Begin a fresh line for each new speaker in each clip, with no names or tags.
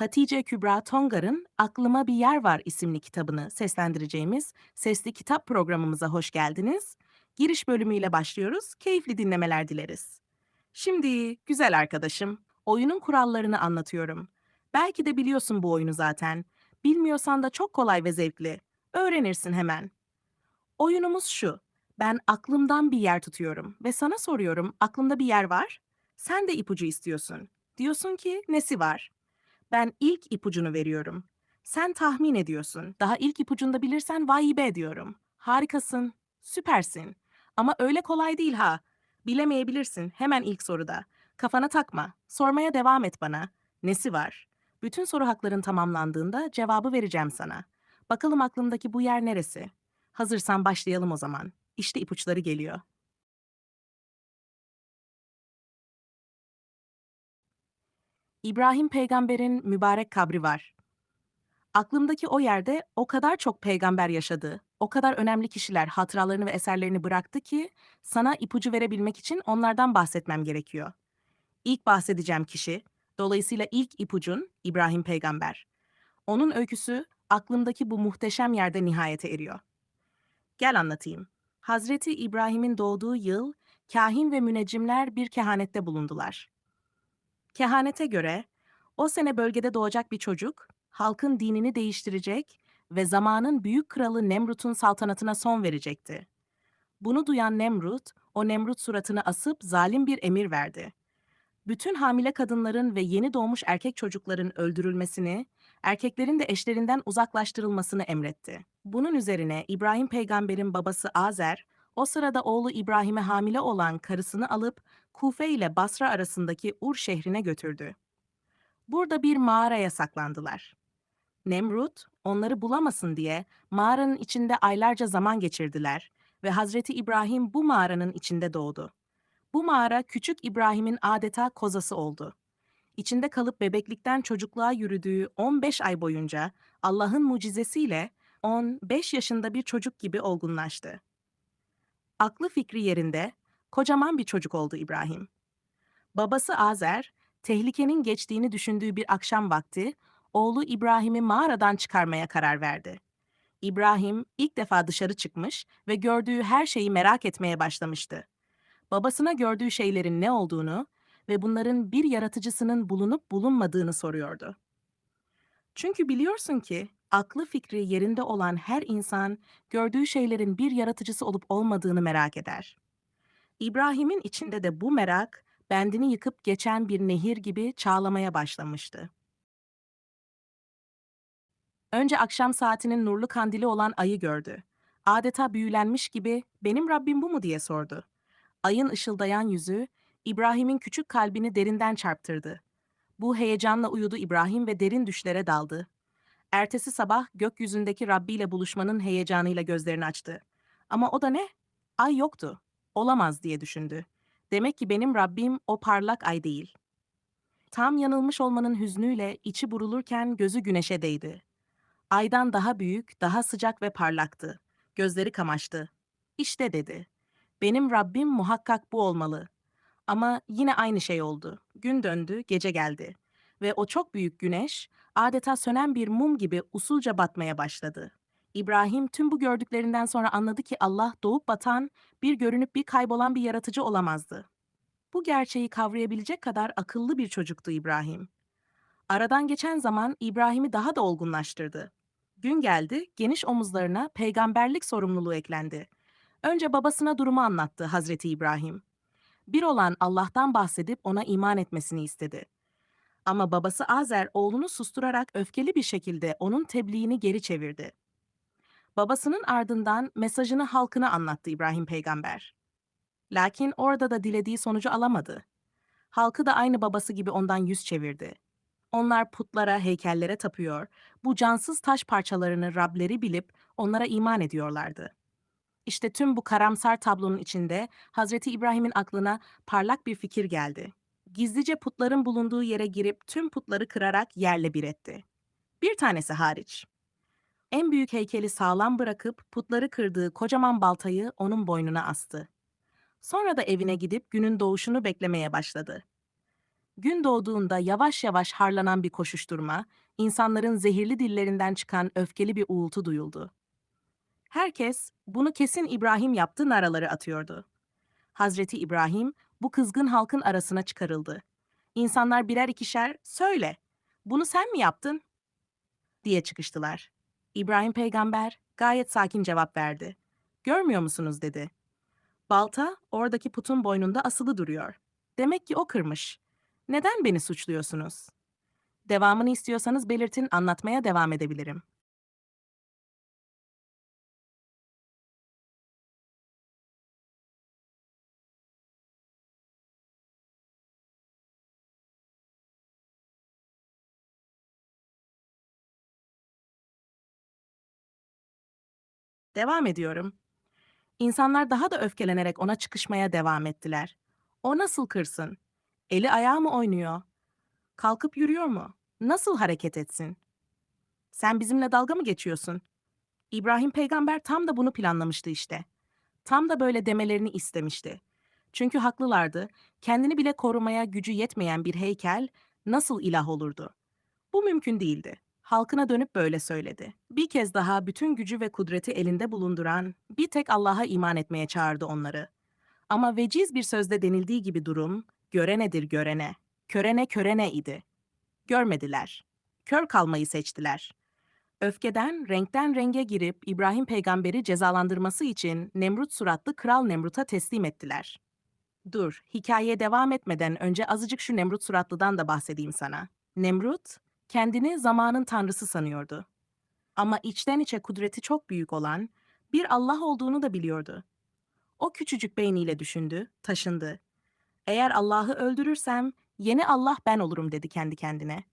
Hatice Kübra Tongar'ın Aklıma Bir Yer Var isimli kitabını seslendireceğimiz sesli kitap programımıza hoş geldiniz. Giriş bölümüyle başlıyoruz. Keyifli dinlemeler dileriz. Şimdi güzel arkadaşım, oyunun kurallarını anlatıyorum. Belki de biliyorsun bu oyunu zaten. Bilmiyorsan da çok kolay ve zevkli. Öğrenirsin hemen. Oyunumuz şu. Ben aklımdan bir yer tutuyorum ve sana soruyorum aklımda bir yer var. Sen de ipucu istiyorsun. Diyorsun ki nesi var? Ben ilk ipucunu veriyorum. Sen tahmin ediyorsun. Daha ilk ipucunda bilirsen vay be diyorum. Harikasın, süpersin. Ama öyle kolay değil ha. Bilemeyebilirsin hemen ilk soruda. Kafana takma. Sormaya devam et bana. Nesi var? Bütün soru hakların tamamlandığında cevabı vereceğim sana. Bakalım aklımdaki bu yer neresi? Hazırsan başlayalım o zaman. İşte ipuçları geliyor. İbrahim peygamberin mübarek kabri var. Aklımdaki o yerde o kadar çok peygamber yaşadı, o kadar önemli kişiler hatıralarını ve eserlerini bıraktı ki sana ipucu verebilmek için onlardan bahsetmem gerekiyor. İlk bahsedeceğim kişi, dolayısıyla ilk ipucun İbrahim peygamber. Onun öyküsü aklımdaki bu muhteşem yerde nihayete eriyor. Gel anlatayım. Hazreti İbrahim'in doğduğu yıl kahin ve müneccimler bir kehanette bulundular. Kehanete göre o sene bölgede doğacak bir çocuk, halkın dinini değiştirecek ve zamanın büyük kralı Nemrut'un saltanatına son verecekti. Bunu duyan Nemrut, o Nemrut suratını asıp zalim bir emir verdi. Bütün hamile kadınların ve yeni doğmuş erkek çocukların öldürülmesini, erkeklerin de eşlerinden uzaklaştırılmasını emretti. Bunun üzerine İbrahim peygamberin babası Azer, o sırada oğlu İbrahim'e hamile olan karısını alıp Kufe ile Basra arasındaki Ur şehrine götürdü. Burada bir mağaraya saklandılar. Nemrut, onları bulamasın diye mağaranın içinde aylarca zaman geçirdiler ve Hazreti İbrahim bu mağaranın içinde doğdu. Bu mağara küçük İbrahim'in adeta kozası oldu. İçinde kalıp bebeklikten çocukluğa yürüdüğü 15 ay boyunca Allah'ın mucizesiyle 15 yaşında bir çocuk gibi olgunlaştı. Aklı fikri yerinde, kocaman bir çocuk oldu İbrahim. Babası Azer, tehlikenin geçtiğini düşündüğü bir akşam vakti, oğlu İbrahim'i mağaradan çıkarmaya karar verdi. İbrahim ilk defa dışarı çıkmış ve gördüğü her şeyi merak etmeye başlamıştı. Babasına gördüğü şeylerin ne olduğunu ve bunların bir yaratıcısının bulunup bulunmadığını soruyordu. Çünkü biliyorsun ki aklı fikri yerinde olan her insan gördüğü şeylerin bir yaratıcısı olup olmadığını merak eder. İbrahim'in içinde de bu merak bendini yıkıp geçen bir nehir gibi çağlamaya başlamıştı. Önce akşam saatinin nurlu kandili olan ayı gördü. Adeta büyülenmiş gibi benim Rabbim bu mu diye sordu. Ayın ışıldayan yüzü İbrahim'in küçük kalbini derinden çarptırdı. Bu heyecanla uyudu İbrahim ve derin düşlere daldı. Ertesi sabah gökyüzündeki Rabbi ile buluşmanın heyecanıyla gözlerini açtı. Ama o da ne? Ay yoktu. Olamaz diye düşündü. Demek ki benim Rabbim o parlak ay değil. Tam yanılmış olmanın hüznüyle içi burulurken gözü güneşe değdi. Aydan daha büyük, daha sıcak ve parlaktı. Gözleri kamaştı. İşte dedi. Benim Rabbim muhakkak bu olmalı. Ama yine aynı şey oldu. Gün döndü, gece geldi. Ve o çok büyük güneş, adeta sönen bir mum gibi usulca batmaya başladı. İbrahim tüm bu gördüklerinden sonra anladı ki Allah doğup batan, bir görünüp bir kaybolan bir yaratıcı olamazdı. Bu gerçeği kavrayabilecek kadar akıllı bir çocuktu İbrahim. Aradan geçen zaman İbrahim'i daha da olgunlaştırdı. Gün geldi, geniş omuzlarına peygamberlik sorumluluğu eklendi. Önce babasına durumu anlattı Hazreti İbrahim. Bir olan Allah'tan bahsedip ona iman etmesini istedi. Ama babası Azer oğlunu susturarak öfkeli bir şekilde onun tebliğini geri çevirdi. Babasının ardından mesajını halkına anlattı İbrahim peygamber. Lakin orada da dilediği sonucu alamadı. Halkı da aynı babası gibi ondan yüz çevirdi. Onlar putlara, heykellere tapıyor, bu cansız taş parçalarını Rableri bilip onlara iman ediyorlardı. İşte tüm bu karamsar tablonun içinde Hazreti İbrahim'in aklına parlak bir fikir geldi. Gizlice putların bulunduğu yere girip tüm putları kırarak yerle bir etti. Bir tanesi hariç. En büyük heykeli sağlam bırakıp putları kırdığı kocaman baltayı onun boynuna astı. Sonra da evine gidip günün doğuşunu beklemeye başladı. Gün doğduğunda yavaş yavaş harlanan bir koşuşturma, insanların zehirli dillerinden çıkan öfkeli bir uğultu duyuldu. Herkes, bunu kesin İbrahim yaptı naraları atıyordu. Hazreti İbrahim, bu kızgın halkın arasına çıkarıldı. İnsanlar birer ikişer, söyle, bunu sen mi yaptın? diye çıkıştılar. İbrahim peygamber gayet sakin cevap verdi. Görmüyor musunuz dedi. Balta oradaki putun boynunda asılı duruyor. Demek ki o kırmış. Neden beni suçluyorsunuz? Devamını istiyorsanız belirtin, anlatmaya devam edebilirim. Devam ediyorum. İnsanlar daha da öfkelenerek ona çıkışmaya devam ettiler. O nasıl kırsın? Eli ayağı mı oynuyor? Kalkıp yürüyor mu? Nasıl hareket etsin? Sen bizimle dalga mı geçiyorsun? İbrahim peygamber tam da bunu planlamıştı işte. Tam da böyle demelerini istemişti. Çünkü haklılardı. Kendini bile korumaya gücü yetmeyen bir heykel nasıl ilah olurdu? Bu mümkün değildi. Halkına dönüp böyle söyledi. Bir kez daha bütün gücü ve kudreti elinde bulunduran bir tek Allah'a iman etmeye çağırdı onları. Ama veciz bir sözde denildiği gibi durum, görenedir görene, körene körene idi. Görmediler. Kör kalmayı seçtiler. Öfkeden, renkten renge girip İbrahim peygamberi cezalandırması için Nemrut suratlı Kral Nemrut'a teslim ettiler. Dur, hikayeye devam etmeden önce azıcık şu Nemrut suratlıdan da bahsedeyim sana. Nemrut, kendini zamanın tanrısı sanıyordu. Ama içten içe kudreti çok büyük olan bir Allah olduğunu da biliyordu. O küçücük beyniyle düşündü, taşındı. Eğer Allah'ı öldürürsem yeni Allah ben olurum dedi kendi kendine.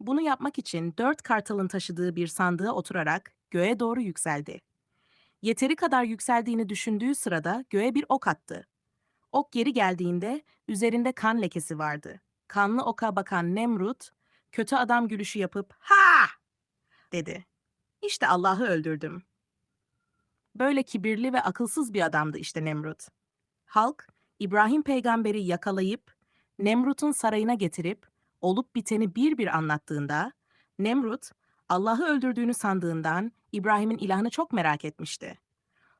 Bunu yapmak için dört kartalın taşıdığı bir sandığa oturarak göğe doğru yükseldi. Yeteri kadar yükseldiğini düşündüğü sırada göğe bir ok attı. Ok geri geldiğinde üzerinde kan lekesi vardı. Kanlı oka bakan Nemrut, kötü adam gülüşü yapıp "Ha!" dedi. İşte Allah'ı öldürdüm. Böyle kibirli ve akılsız bir adamdı işte Nemrut. Halk, İbrahim peygamberi yakalayıp Nemrut'un sarayına getirip olup biteni bir bir anlattığında, Nemrut, Allah'ı öldürdüğünü sandığından İbrahim'in ilahını çok merak etmişti.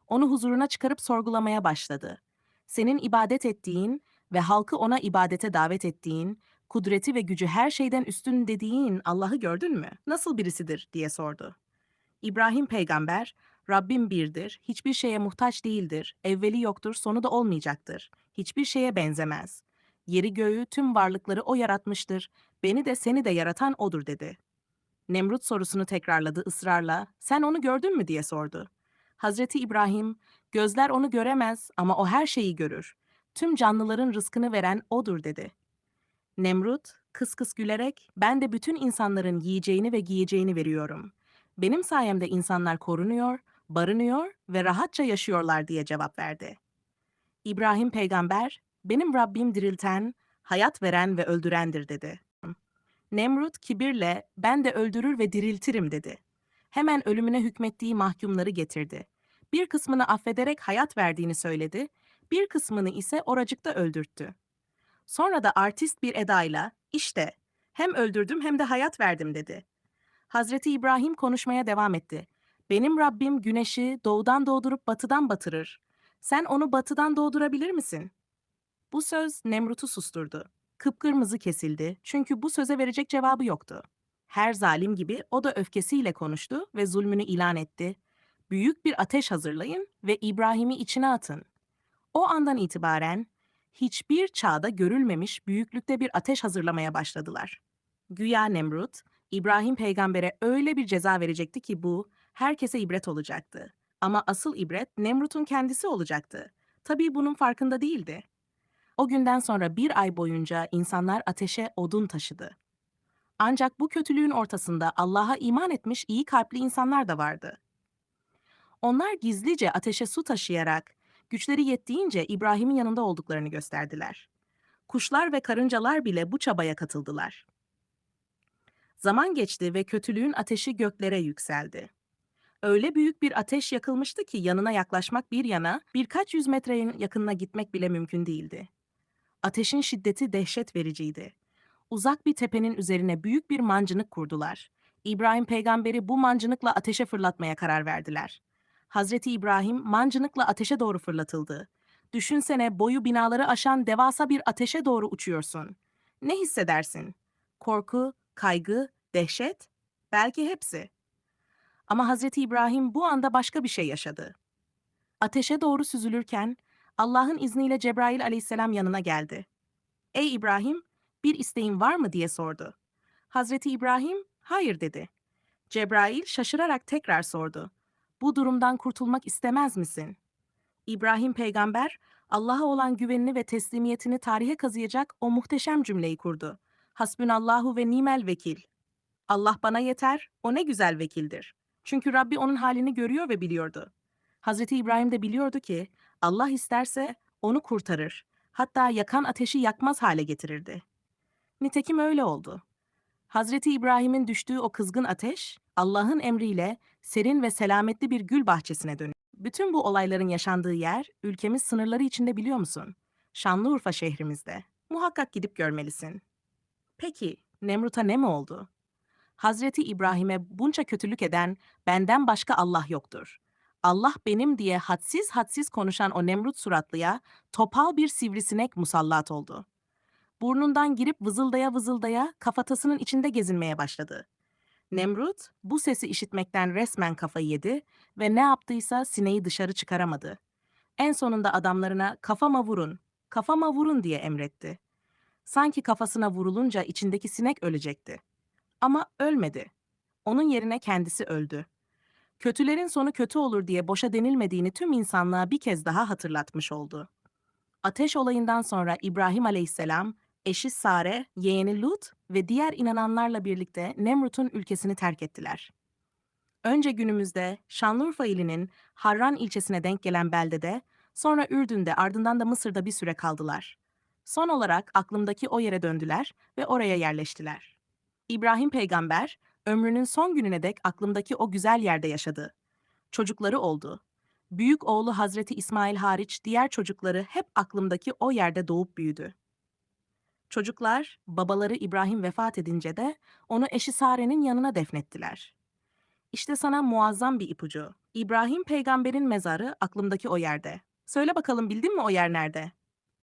Onu huzuruna çıkarıp sorgulamaya başladı. Senin ibadet ettiğin ve halkı ona ibadete davet ettiğin, kudreti ve gücü her şeyden üstün dediğin Allah'ı gördün mü? Nasıl birisidir diye sordu. İbrahim peygamber, Rabbim birdir, hiçbir şeye muhtaç değildir, evveli yoktur, sonu da olmayacaktır. Hiçbir şeye benzemez. Yeri göğü, tüm varlıkları O yaratmıştır. Beni de seni de yaratan O'dur dedi. Nemrut sorusunu tekrarladı ısrarla. Sen onu gördün mü diye sordu. Hazreti İbrahim, gözler onu göremez ama o her şeyi görür. Tüm canlıların rızkını veren O'dur dedi. Nemrut, kıs kıs gülerek, ben de bütün insanların yiyeceğini ve giyeceğini veriyorum. Benim sayemde insanlar korunuyor, barınıyor ve rahatça yaşıyorlar diye cevap verdi. İbrahim peygamber, benim Rabbim dirilten, hayat veren ve öldürendir dedi. Nemrut kibirle ben de öldürür ve diriltirim dedi. Hemen ölümüne hükmettiği mahkumları getirdi. Bir kısmını affederek hayat verdiğini söyledi, bir kısmını ise oracıkta öldürttü. Sonra da artist bir edayla işte hem öldürdüm hem de hayat verdim dedi. Hazreti İbrahim konuşmaya devam etti. Benim Rabbim güneşi doğudan doğdurup batıdan batırır. Sen onu batıdan doğdurabilir misin? Bu söz Nemrut'u susturdu. Kıpkırmızı kesildi çünkü bu söze verecek cevabı yoktu. Her zalim gibi o da öfkesiyle konuştu ve zulmünü ilan etti. Büyük bir ateş hazırlayın ve İbrahim'i içine atın. O andan itibaren hiçbir çağda görülmemiş büyüklükte bir ateş hazırlamaya başladılar. Güya Nemrut, İbrahim peygambere öyle bir ceza verecekti ki bu herkese ibret olacaktı. Ama asıl ibret Nemrut'un kendisi olacaktı. Tabii bunun farkında değildi. O günden sonra bir ay boyunca insanlar ateşe odun taşıdı. Ancak bu kötülüğün ortasında Allah'a iman etmiş iyi kalpli insanlar da vardı. Onlar gizlice ateşe su taşıyarak, güçleri yettiğince İbrahim'in yanında olduklarını gösterdiler. Kuşlar ve karıncalar bile bu çabaya katıldılar. Zaman geçti ve kötülüğün ateşi göklere yükseldi. Öyle büyük bir ateş yakılmıştı ki yanına yaklaşmak bir yana, birkaç yüz metrenin yakınına gitmek bile mümkün değildi. Ateşin şiddeti dehşet vericiydi. Uzak bir tepenin üzerine büyük bir mancınık kurdular. İbrahim peygamberi bu mancınıkla ateşe fırlatmaya karar verdiler. Hazreti İbrahim mancınıkla ateşe doğru fırlatıldı. Düşünsene boyu binaları aşan devasa bir ateşe doğru uçuyorsun. Ne hissedersin? Korku, kaygı, dehşet? Belki hepsi. Ama Hazreti İbrahim bu anda başka bir şey yaşadı. Ateşe doğru süzülürken Allah'ın izniyle Cebrail aleyhisselam yanına geldi. Ey İbrahim, bir isteğin var mı diye sordu. Hazreti İbrahim, hayır dedi. Cebrail şaşırarak tekrar sordu. Bu durumdan kurtulmak istemez misin? İbrahim peygamber, Allah'a olan güvenini ve teslimiyetini tarihe kazıyacak o muhteşem cümleyi kurdu. Hasbünallahu ve nimel vekil. Allah bana yeter, o ne güzel vekildir. Çünkü Rabbi onun halini görüyor ve biliyordu. Hazreti İbrahim de biliyordu ki Allah isterse onu kurtarır. Hatta yakan ateşi yakmaz hale getirirdi. Nitekim öyle oldu. Hazreti İbrahim'in düştüğü o kızgın ateş, Allah'ın emriyle serin ve selametli bir gül bahçesine dönüyor. Bütün bu olayların yaşandığı yer, ülkemiz sınırları içinde biliyor musun? Şanlıurfa şehrimizde. Muhakkak gidip görmelisin. Peki, Nemrut'a ne mi oldu? Hazreti İbrahim'e bunca kötülük eden benden başka Allah yoktur. Allah benim diye hadsiz hadsiz konuşan o Nemrut suratlıya topal bir sivrisinek musallat oldu. Burnundan girip vızıldaya vızıldaya kafatasının içinde gezinmeye başladı. Nemrut bu sesi işitmekten resmen kafayı yedi ve ne yaptıysa sineği dışarı çıkaramadı. En sonunda adamlarına kafama vurun, kafama vurun diye emretti. Sanki kafasına vurulunca içindeki sinek ölecekti. Ama ölmedi. Onun yerine kendisi öldü. Kötülerin sonu kötü olur diye boşa denilmediğini tüm insanlığa bir kez daha hatırlatmış oldu. Ateş olayından sonra İbrahim aleyhisselam, eşi Sare, yeğeni Lut ve diğer inananlarla birlikte Nemrut'un ülkesini terk ettiler. Önce günümüzde Şanlıurfa ilinin Harran ilçesine denk gelen beldede, sonra Ürdün'de ardından da Mısır'da bir süre kaldılar. Son olarak aklımdaki o yere döndüler ve oraya yerleştiler. İbrahim peygamber, ömrünün son gününe dek aklımdaki o güzel yerde yaşadı. Çocukları oldu. Büyük oğlu Hazreti İsmail hariç diğer çocukları hep aklımdaki o yerde doğup büyüdü. Çocuklar, babaları İbrahim vefat edince de onu eşi Sare'nin yanına defnettiler. İşte sana muazzam bir ipucu. İbrahim peygamberin mezarı aklımdaki o yerde. Söyle bakalım bildin mi o yer nerede?